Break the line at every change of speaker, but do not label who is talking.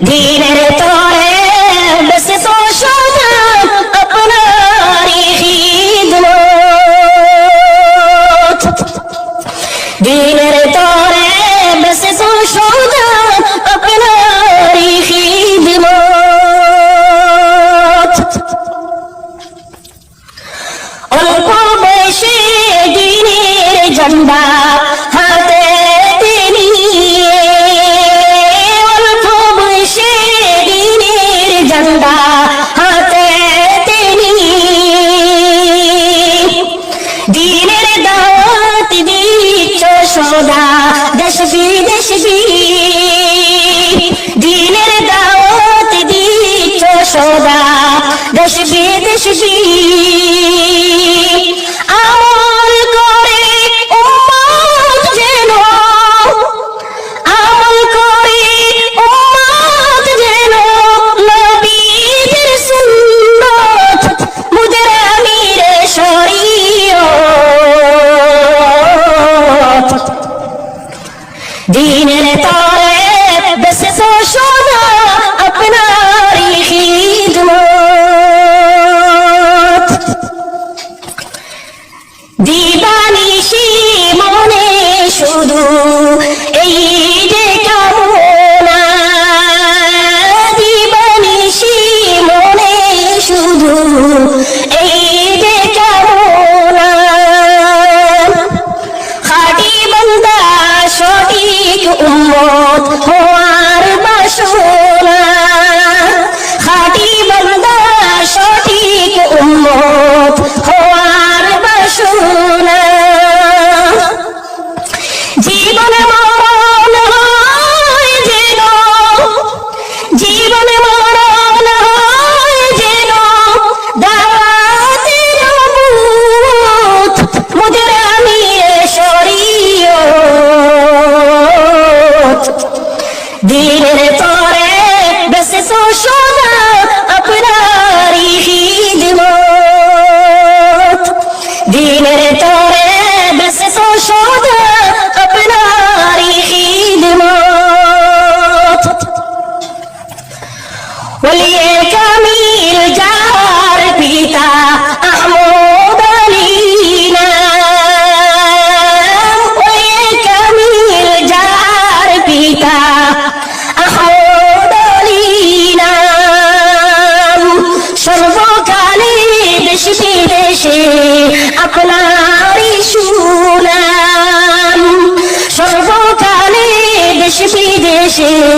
দিনের তোরে বেশ তো সোনা আপনার খিদমত দিনের তোরে বেশ তো সোনা আপনার খিদমত অল্প বেশি দিনের জন্ডা শেষী দিবানি দিবানিশি মনে শুধু Jesus.